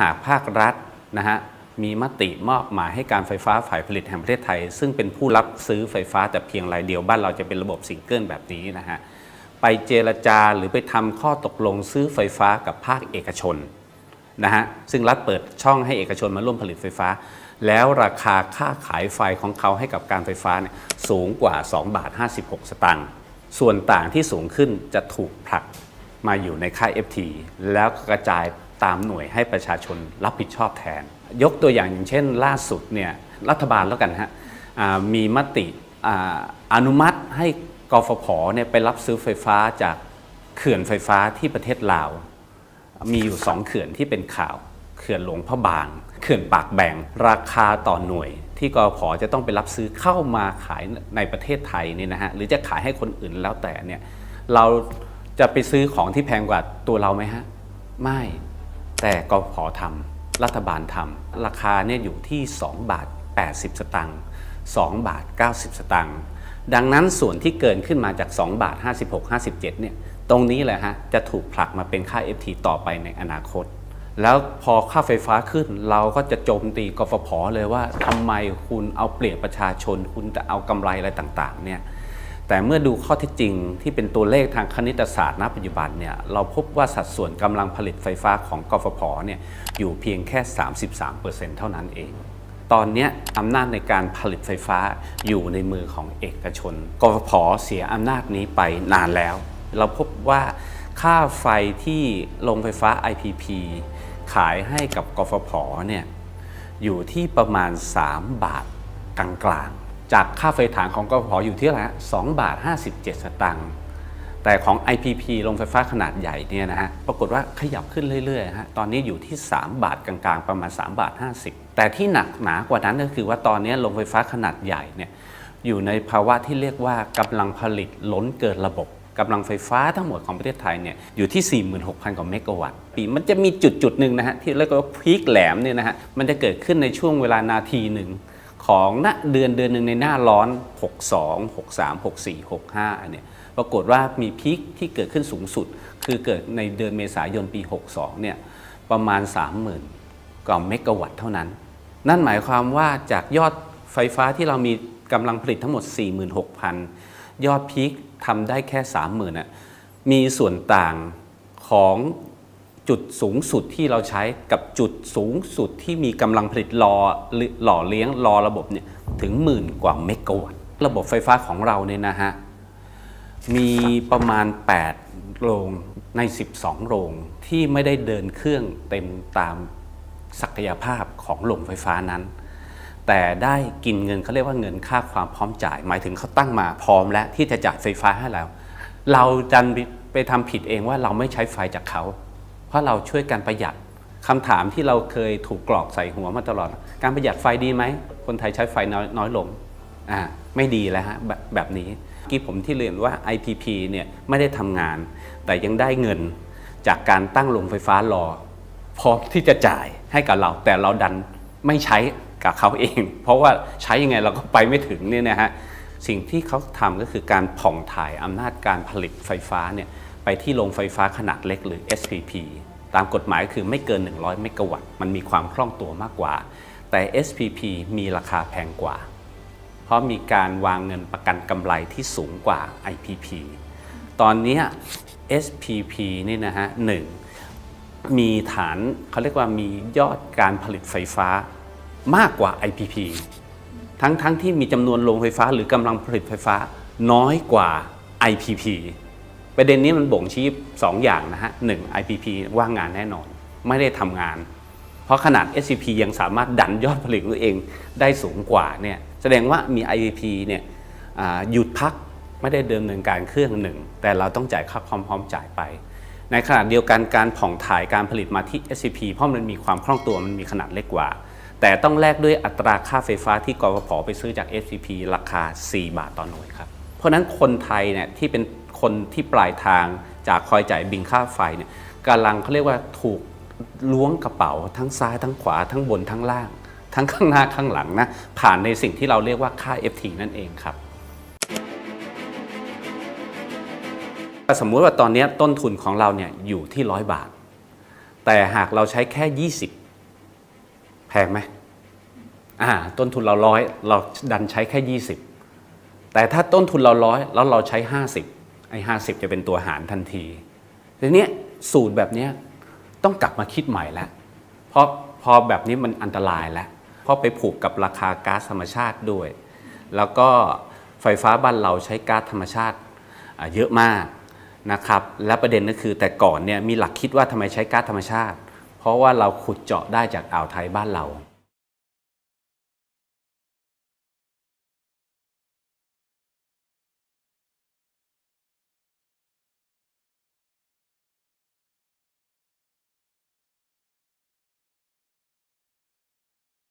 หากภาครัฐนะฮะมีมติมอบหมายให้การไฟฟ้าฝ่ายผลิตแห่งประเทศไทย ซึ่งเป็นผู้รับซื้อไฟฟ้าแต่เพียงรายเดียวบ้านเราจะเป็นระบบซิงเกิลแบบนี้นะฮะไปเจรจาหรือไปทำข้อตกลงซื้อไฟฟ้ากับภาคเอกชนนะฮะซึ่งรัฐเปิดช่องให้เอกชนมาร่วมผลิตไฟฟ้า แล้วราคาค่าขายไฟของเขาให้กับการไฟฟ้าเนี่ยสูงกว่า 2 บาท 56 สตางค์ส่วนต่างที่สูงขึ้นจะถูกผลักมาอยู่ในค่า FT แล้วกระจาย ตามหน่วยให้ประชาชนรับผิดชอบแทน ยกตัวอย่างอย่างเช่น ล่าสุดเนี่ยรัฐบาลแล้วกันฮะมีมติออนุมัติให้กฟผเนี่ยไปรับซื้อไฟฟ้าจากเขื่อนไฟฟ้าที่ประเทศลาว มีอยู่สองเขื่อนที่เป็นข่าว เขื่อนหลวงพระบาง เขื่อนปากแบ่ง ราคาต่อหน่วย ที่กพจะต้องไปรับซื้อเข้ามาขายในประเทศไทยนี่นะฮะหรือจะขายให้คนอื่นแล้วแต่เนี่ยเราจะไปซื้อของที่แพงกว่าตัวเราไหมฮะ ไม่ แต่กพทำรัฐบาลทำราคาเนี่ยอยู่ที่ 2 บาท 80 สตางค์2บาท 90 สตางค์ดังนั้นส่วนที่เกินขึ้นมาจาก 2 บาท 56 57เนี่ยตรงนี้แหละฮะจะถูกผลักมาเป็นค่า FT ต่อไปในอนาคต แล้วพอค่าไฟฟ้าขึ้นเราก็จะโจมตีกฟผเลยว่าทำไมคุณเอาเปรียบประชาชน คุณจะเอากำไรอะไรต่างๆเนี่ย แต่เมื่อดูข้อเท็จจริงที่เป็นตัวเลขทางคณิตศาสตร์ณปัจจุบันเนี่ยเราพบว่าสัดส่วนกำลังผลิตไฟฟ้าของกฟผเนี่ยอยู่เพียงแค่ 33%เท่านั้นเอง ตอนนี้อำนาจในการผลิตไฟฟ้าอยู่ในมือของเอกชนกฟผเสียอำนาจนี้ไปนานแล้ว เราพบว่าค่าไฟที่โรงไฟฟ้า IPP ขายให้กับกฟผเนี่ยอยู่ที่ประมาณ 3 บาทกลางๆ จากค่าไฟฐานของกฟผอยู่ที่เท่าไหร่ฮะ2บาท57สตางค์แต่ของ IPP โรงไฟฟ้าขนาดใหญ่เนี่ยนะฮะ ปรากฏว่าขยับขึ้นเรื่อยๆฮะ ตอนนี้อยู่ที่ 3 บาทกลางๆ ประมาณ 3 บาท 50 แต่ที่หนักหนากว่านั้นก็คือว่าตอนนี้โรงไฟฟ้าขนาดใหญ่เนี่ยอยู่ในภาวะที่เรียกว่ากำลังผลิตล้นเกินระบบกำลังไฟฟ้าทั้งหมดของประเทศไทยเนี่ยอยู่ที่ 46,000 กว่าเมกะวัตต์ปีมันจะมีจุดจุดหนึ่งนะฮะที่เรียกว่าพีคแหลมเนี่ยนะฮะมันจะเกิดขึ้นในช่วงเวลานาทีหนึ่ง ของณเดือนเดือนหนึ่งในหน้าร้อน 62 63 64 65อันเนี้ยปรากฏว่ามีพีคที่เกิดขึ้นสูงสุด คือเกิดในเดือนเมษายนปี 62เนี่ยประมาณ 30,000กว่าเมกะวัตต์เท่านั้น นั่นหมายความว่าจากยอดไฟฟ้าที่เรามีกำลังผลิตทั้งหมด 46,000 ยอดพีคทำได้แค่ 30,000น่ะมีส่วนต่างของ จุดสูงสุดที่เราใช้กับจุดสูงสุดที่มีกำลังผลิตรอหล่อเลี้ยงรอระบบเนี่ยถึงหมื่นกว่าเมกะวัตต์ระบบไฟฟ้าของเราเนี่ยนะฮะ มีประมาณ 8 โรงใน 12 โรงที่ไม่ได้เดินเครื่องเต็มตามศักยภาพของโรงไฟฟ้านั้น แต่ได้กินเงินเขาเรียกว่าเงินค่าความพร้อมจ่าย หมายถึงเขาตั้งมาพร้อมแล้วที่จะจ่ายไฟฟ้าให้เรา เราดันไปทำผิดเองว่าเราไม่ใช้ไฟจากเขา เพราะเราช่วยกันประหยัดคำถามที่เราเคยถูกกรอกใส่หัวมาตลอด การประหยัดไฟดีไหม คนไทยใช้ไฟน้อยน้อยลงอ่าไม่ดีแล้วฮะแบบแบบนี้เมื่อกี้ผมที่เรียนว่า IPP เนี่ยไม่ได้ทำงาน แต่ยังได้เงินจากการตั้งโรงไฟฟ้ารอ พร้อมที่จะจ่ายให้กับเรา แต่เราดันไม่ใช้กับเขาเอง เพราะว่าใช้ยังไงเราก็ไปไม่ถึงเนี่ยนะฮะสิ่งที่เขาทำก็คือการผ่องถ่ายอำนาจการผลิตไฟฟ้าเนี่ย ไปที่โรงไฟฟ้าขนาดเล็กหรือ SPP ตามกฎหมายคือไม่เกิน 100 เมกะวัตต์ มันมีความคล่องตัวมากกว่า แต่ SPP มีราคาแพงกว่า เพราะมีการวางเงินประกันกำไรที่สูงกว่า IPP ตอนนี้ SPP นี่นะฮะหนึ่งมีฐานเขาเรียกว่ามียอดการผลิตไฟฟ้ามากกว่า IPP ทั้งทั้งที่มีจำนวนโรงไฟฟ้าหรือกำลังผลิตไฟฟ้าน้อยกว่า IPP ประเด็นนี้มันบ่งชี้2อย่างนะฮะหนึ่ง IPP ว่างงานแน่นอน ไม่ได้ทำงาน เพราะขนาด SCP ยังสามารถดันยอดผลิตตัวเองได้สูงกว่าเนี่ยแสดงว่ามี IPP เนี่ยหยุดพักไม่ได้เดิมเนินการเครื่องหนึ่ง แต่เราต้องจ่ายค่าความพร้อมจ่ายไป ในขณะเดียวกันการผ่องถ่ายการผลิตมาที่ SCP เพราะมันมีความคล่องตัวมันมีขนาดเล็กกว่า แต่ต้องแลกด้วยอัตราค่าไฟฟ้าที่กฟผไปซื้อจาก SCP ราคา 4 บาทต่อหน่วยครับเพราะนั้นคนไทยเนี่ยที่เป็น คนที่ปลายทางจากคอยจ่ายบินค่าไฟเนี่ยกำลังเขาเรียกว่าถูกล้วงกระเป๋าทั้งซ้ายทั้งขวาทั้งบนทั้งล่าง ทั้งข้างหน้าข้างหลังนะผ่านในสิ่งที่เราเรียกว่าค่า FT นั่นเองครับสมมุติว่าตอนนี้ต้นทุนของเราเนี่ยอยู่ที่100บาท แต่หากเราใช้แค่แพงไหมอ่าต้นทุนเราร้อยเราดันใช้แค่ 20 แต่ถ้าต้นทุนเราร้อยแล้วเราใช้ 50 ไอ้50จะเป็นตัวหารทันทีทีเนี้ยสูตรแบบเนี้ยต้องกลับมาคิดใหม่แล้วเพราะพอแบบนี้มันอันตรายแล้วเพราะไปผูกกับราคาก๊าซธรรมชาติด้วย แล้วก็ไฟฟ้าบ้านเราใช้ก๊าซธรรมชาติเยอะมากนะครับและประเด็นก็คือแต่ก่อนเนี่ยมีหลักคิดว่าทำไมใช้ก๊าซธรรมชาติ เพราะว่าเราขุดเจาะได้จากอ่าวไทยบ้านเรา